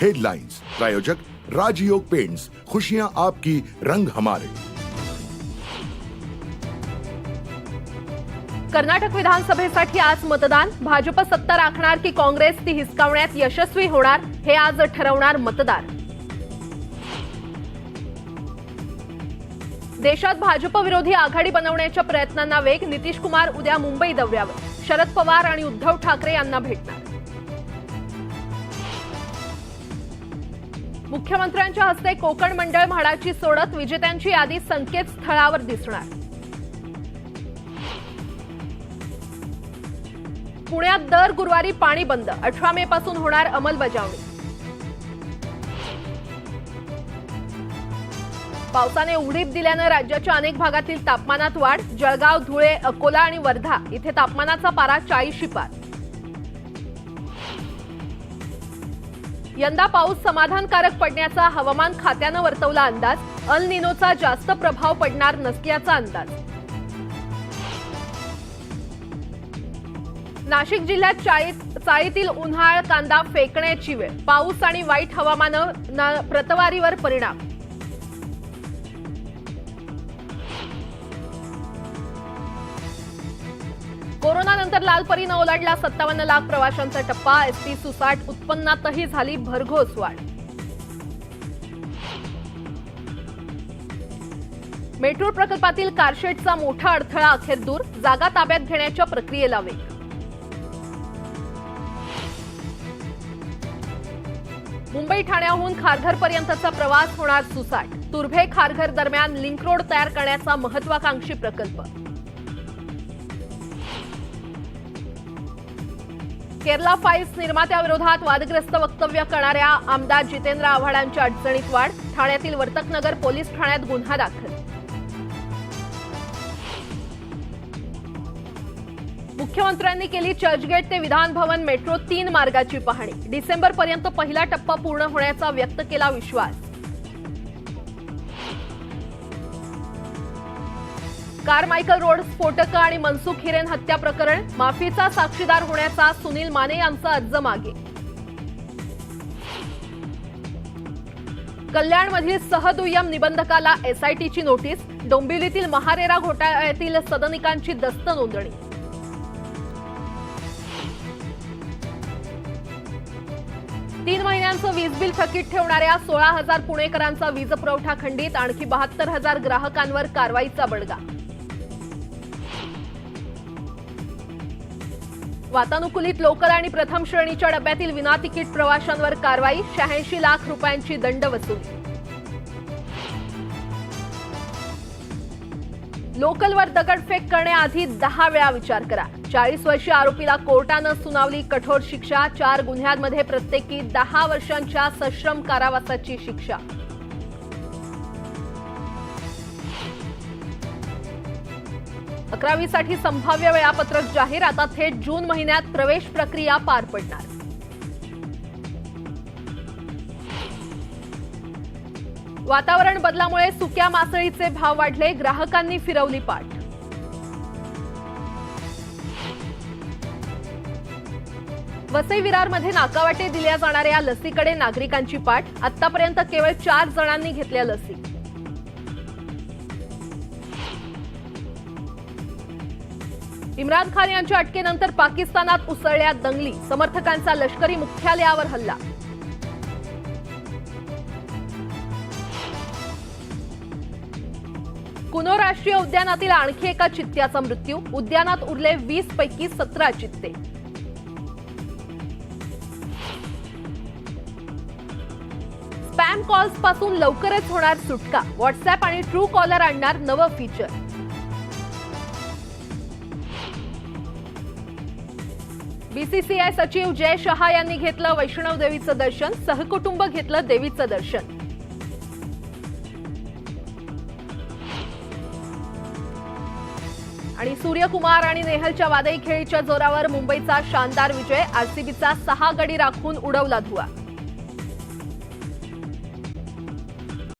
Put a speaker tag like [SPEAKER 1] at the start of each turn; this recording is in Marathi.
[SPEAKER 1] हेडलाइंस प्रायोजक राजयोग पेंट्स खुशियां आपकी रंग हमारे.
[SPEAKER 2] कर्नाटक विधानसभेसाठी आज मतदान. भाजप सत्ता राखणार की काँग्रेस ती हिसकावण्यात यशस्वी होणार हे आज ठरवणार मतदार. देशात भाजप विरोधी आघाडी बनवण्याच्या प्रयत्नांना वेग नितीश कुमार उद्या मुंबई दौऱ्यावर. शरद पवार आणि उद्धव ठाकरे यांना भेटणार. मुख्यमंत्र्यांच्या हस्ते कोकण मंडळ म्हाडाची सोडत विजेत्यांची यादी संकेतस्थळावर दिसणार. पुण्यात दर गुरुवारी पाणी बंद. अठरा मे पासून होणार अंमलबजावणी. पावसाने उघडीप दिल्यानं राज्याच्या अनेक भागातील तापमानात वाढ. जळगाव धुळे अकोला आणि वर्धा इथे तापमानाचा पारा चाळीशी पार. यंदा पाऊस समाधानकारक पडण्याचा हवामान खात्यानं वर्तवला अंदाज. अल निनोचा जास्त प्रभाव पडणार नसल्याचा अंदाज. नाशिक जिल्ह्यात चाळीस चाळीतील उन्हाळ कांदा फेकण्याची वेळ. पाऊस आणि वाईट हवामानं न- प्रतवारीवर परिणाम. कोरोनानंतर लालपरीनं ओलाडला सत्तावन्न लाख प्रवाशांचा टप्पा एसटी सुसाट उत्पन्नातही झाली भरघोस वाढ. मेट्रो प्रकल्पातील कारशेडचा मोठा अडथळा अखेर दूर जागा ताब्यात घेण्याच्या प्रक्रियेला वेग. मुंबई ठाण्याहून खारघरपर्यंतचा प्रवास होणार सुसाट. तुर्भे खारघर दरम्यान लिंक रोड तयार करण्याचा महत्वाकांक्षी प्रकल्प. केरला फाईल्स निर्मात्याविरोधात वादग्रस्त वक्तव्य करणाऱ्या आमदार जितेंद्र आव्हाडांच्या अडचणीत वाढ ठाण्यातील वर्तकनगर पोलीस ठाण्यात गुन्हा दाखल. मुख्यमंत्र्यांनी केली चर्चगेट ते विधान भवन मेट्रो तीन मार्गाची पाहणी. डिसेंबरपर्यंत पहिला टप्पा पूर्ण होण्याचा व्यक्त केला विश्वास. कारमायकल रोड स्फोटकं आणि मनसुख हिरेन हत्या प्रकरण माफीचा साक्षीदार होण्याचा सुनील माने यांचा अर्ज मागे. कल्याणमधील सहदुय्यम निबंधकाला एसआयटीची नोटीस डोंबिवलीतील महारेरा घोटाळ्यातील सदनिकांची दस्त नोंदणी. तीन महिन्यांचं वीज बिल थकीत ठेवणाऱ्या सोळा हजार पुणेकरांचा वीज पुरवठा खंडित आणखी बहात्तर हजार ग्राहकांवर कारवाईचा बडगा. वातानुकूलित लोकल आणि प्रथम श्रेणीच्या डब्यातील विना तिकीट प्रवाशांवर कारवाई शहाऐंशी लाख रुपयांची दंड वसूल. लोकलवर दगडफेक करण्याआधी दहा वेळा विचार करा. चाळीस वर्षीय आरोपीला कोर्टानं सुनावली कठोर शिक्षा चार गुन्ह्यांमध्ये प्रत्येकी दहा वर्षांच्या सश्रम कारावासाची शिक्षा. अकरावीसाठी संभाव्य वेळापत्रक जाहीर आता थेट जून महिन्यात प्रवेश प्रक्रिया पार पडणार. वातावरण बदलामुळे सुक्या मासळीचे भाव वाढले ग्राहकांनी फिरवली पाठ. वसई विरारमध्ये नाकावाटे दिल्या जाणाऱ्या लसीकडे नागरिकांची पाठ आतापर्यंत केवळ चार जणांनी घेतल्या लसी. इम्रान खान यांच्या अटकेनंतर पाकिस्तानात उसळल्या दंगली. समर्थकांचा लष्करी मुख्यालयावर हल्ला. कुनो राष्ट्रीय उद्यानातील आणखी एका चित्त्याचा मृत्यू. उद्यानात उरले वीस पैकी सतरा चित्ते. स्पॅम कॉल्सपासून लवकरच होणार सुटका. व्हॉट्सअप आणि ट्रू कॉलर आणणार नवं फीचर. बीसीसीआय सचिव जय शहा यांनी घेतलं वैष्णव देवीचं दर्शन सहकुटुंब घेतलं देवीचं दर्शन. आणि सूर्यकुमार आणि नेहलच्या वादळी खेळीच्या जोरावर मुंबईचा शानदार विजय आरसीबीचा सहा गडी राखून उडवला धुवा.